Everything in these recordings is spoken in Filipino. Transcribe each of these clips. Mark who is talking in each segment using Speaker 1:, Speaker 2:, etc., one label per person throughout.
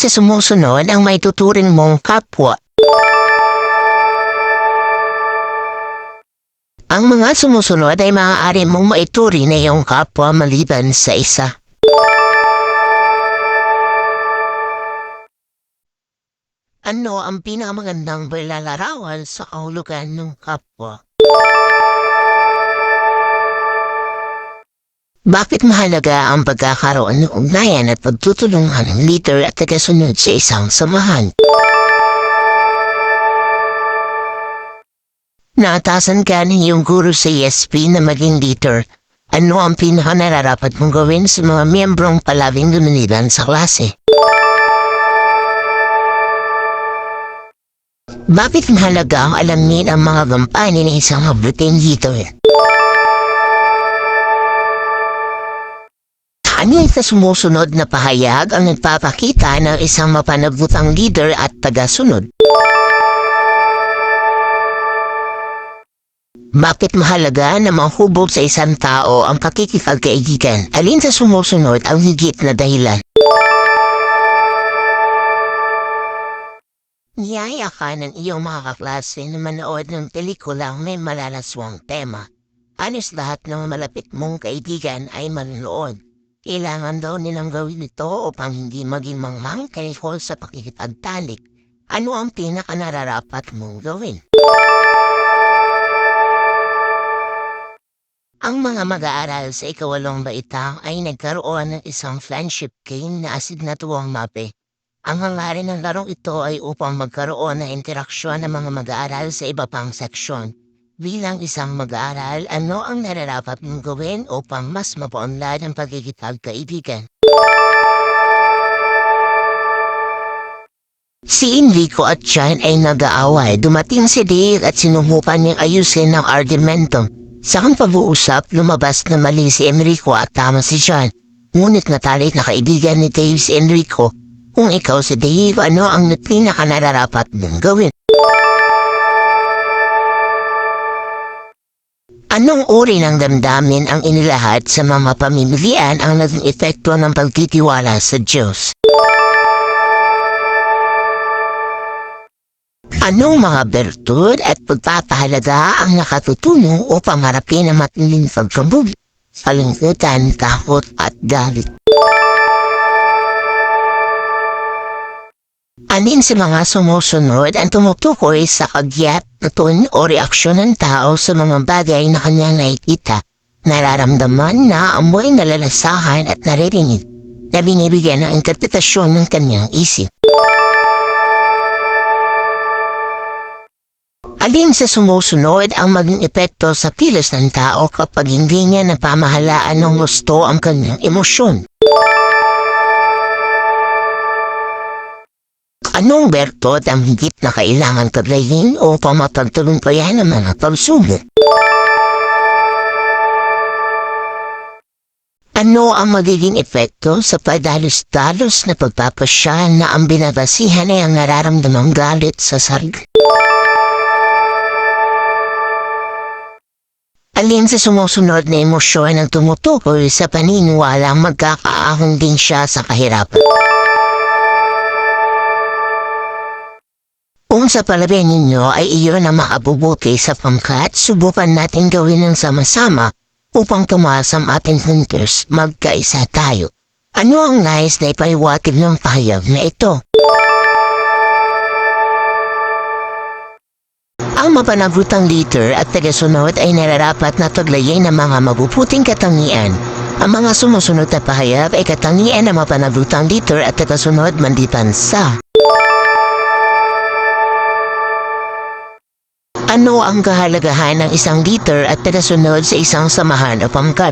Speaker 1: Sa sumusunod ang may tuturing mong kapwa? Ang mga sumusunod ay maaari mong maituri na iyong kapwa maliban sa isa. Ano ang pinakamagandang lalarawan sa kahulugan ng kapwa? Bakit mahalaga ang pagkakaroon ng ugnayan at pagtutulungan ng leader at tagasunod sa isang samahan? Naatasan ka ng iyong guro sa ESP na maging leader. Ano ang pinakanararapat mong gawin sa mga miyembrong palabing lumiliban sa klase? Bakit mahalaga ang alamin ang mga gampanin ng isang mabuting leader? Ano sa sumusunod na pahayag ang nagpapakita ng isang mapanabutang leader at tagasunod? Bakit mahalaga na mahubog sa isang tao ang pakikipagkaibigan? Alin sa sumusunod ang higit na dahilan? Niyaya ka ng iyong mga kaklase na manood ng pelikulang may malalaswang tema. Anis lahat ng malapit mong kaibigan ay manonood. Kailangan daw nilang gawin ito upang hindi maging manghang kahol sa pakikipagtalik. Ano ang pinakanararapat mong gawin? Ang mga mag-aaral sa ikawalong baita ay nagkaroon ng isang friendship game na asignatuang mape. Ang hangarin ng larong ito ay upang magkaroon ng interaksyon ng mga mag-aaral sa iba pang seksyon. Bilang isang mag-aaral, ano ang nararapat mong gawin upang mas mapaunlad ang pagkikipagkaibigan? Si Enrico at Chan ay nag-aaway. Dumating si Dave at sinuhupan niyang ayusin ang argumento. Sa kang pag-uusap, lumabas na mali si Enrico at tama si Chan. Ngunit natalik na kaibigan ni Dave si Enrico. Kung ikaw si Dave, ano ang pinakanararapat mong gawin? Anong uri ng damdamin ang inilahat sa mga pamimilian ang naging epekto ng pagtitiwala sa Diyos? Anong mga bertud at pagpapahalaga ang nakatutulong upang harapin ang matinding pagkabugi, kalungkutan, takot at galit? Anin sa mga sumusunod ang tumutukoy sa kagyat, tun o reaksyon ng tao sa mga bagay na kanyang nakikita, nararamdaman na amoy nalalasahan at naririnig na binibigyan ng interpretasyon ng kanyang isip. Alin sa sumusunod ang maging epekto sa kilos ng tao kapag hindi niya napamahalaan ng gusto ang kanyang emosyon? Anong bertot ang higit na kailangan taglayin upang mapagtalumpayan ang mga pagsubok? Ano ang magiging epekto sa padalos-dalos na pagpapasya na ang binabasihan ay ang nararamdamang galit sa sarili? Alin sa sumusunod na emosyon ang tumutukoy sa paniniwalang magkakaahon din siya sa kahirapan? Kung sa palagay ninyo ay iyon ang makabubuti sa pangkat, subukan natin gawin ng sama-sama upang tumaas ang ating hunters, magkaisa tayo. Ano ang nais na ipaiwatig ng pahayag na ito? Ang mapanagutang leader at tagasunod ay nararapat na taglayin ng mga mabubuting katangian. Ang mga sumusunod na pahayag ay katangian ng mapanagutang leader at tagasunod mandipan sa Ano ang kahalagahan ng isang leader at tagasunod sa isang samahan o pangkat?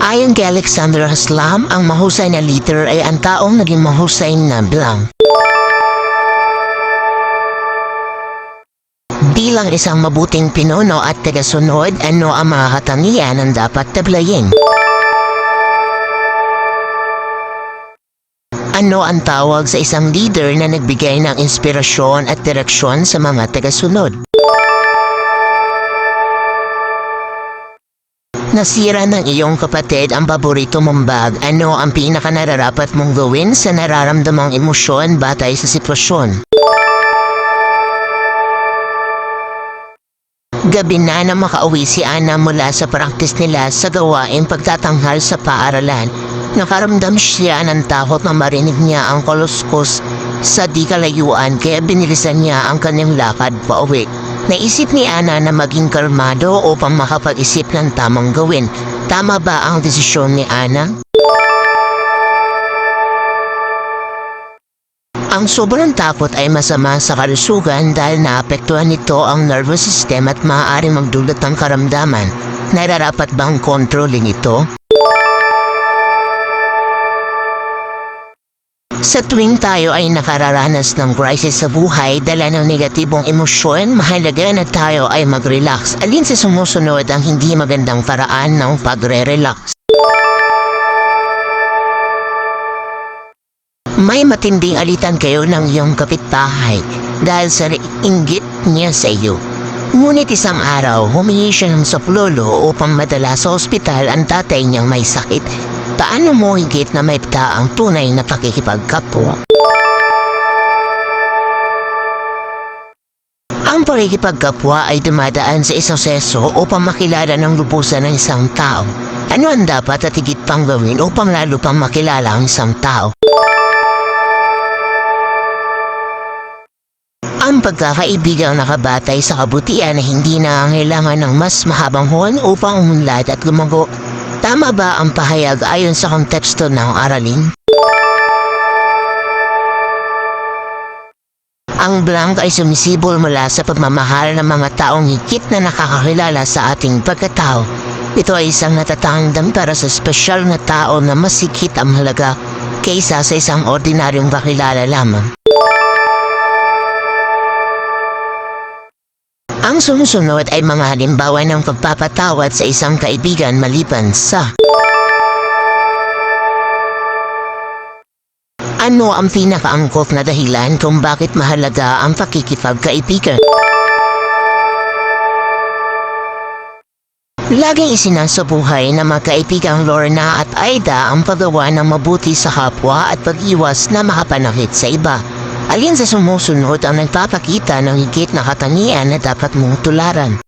Speaker 1: Ayon kay Alexander Haslam, ang mahusay na leader ay ang taong naging mahusay na bilang. Bilang isang mabuting pinuno at tagasunod, ano ang mga katangian ang dapat tablayin? Ano ang tawag sa isang leader na nagbigay ng inspirasyon at direksyon sa mga tagasunod? Nasira ng iyong kapatid ang paborito mong bag. Ano ang pinaka nararapat mong gawin sa nararamdamang emosyon batay sa sitwasyon? Gabi na na makauwi si Ana mula sa praktis nila sa gawaing pagtatanghal sa paaralan. Nakaramdam siya ng takot na marinig niya ang koluskos sa di kalayuan kaya binilisan niya ang kanyang lakad pa uwi. Naisip ni Ana na maging kalmado upang makapag-isip ng tamang gawin. Tama ba ang desisyon ni Ana? Ang sobrang takot ay masama sa kalusugan dahil naapektuhan nito ang nervous system at maaaring magdulot ng karamdaman. Nararapat bang kontrolin ito? Sa tuwing tayo ay nakararanas ng crisis sa buhay dala ng negatibong emosyon, mahalaga na tayo ay mag-relax. Alin sa sumusunod ang hindi magandang paraan ng pagre-relax? May matinding alitan kayo ng iyong kapitbahay dahil sa inggit niya sa iyo. Ngunit isang araw, humingi siya ng saplolo upang madala sa ospital ang tatay niyang may sakit. Paano mo higit na maipta ang tunay na pakikipagkapwa? Ang pakikipagkapwa ay dumadaan sa isang seso upang makilala ng lubusan ng isang tao. Ano ang dapat at higit pang gawin upang lalo pang makilala ang isang tao? Ang pagkakaibigang nakabatay sa kabutihan na hindi nangangailangan ng mas mahabang horn upang umunlad at lumago. Tama ba ang pahayag ayon sa konteksto ng aralin? Ang blank ay sumisibol mula sa pagmamahal ng mga taong higit na nakakakilala sa ating pagkatao. Ito ay isang natatandam para sa espesyal na tao na mas higit ang halaga kaysa sa isang ordinaryong kakilala lamang. Ang sumusunod ay mga halimbawa ng pagpapatawad sa isang kaibigan maliban sa Ano ang pinakaangkop na dahilan kung bakit mahalaga ang pakikipagkaibigan? Laging isinasabuhay ng mga kaibigang Lorna at Aida ang paggawa ng mabuti sa kapwa at pag-iwas na makapanakit sa iba. Alin sa sumusunod ang nagpapakita ng higit na katangian na dapat mong tularan?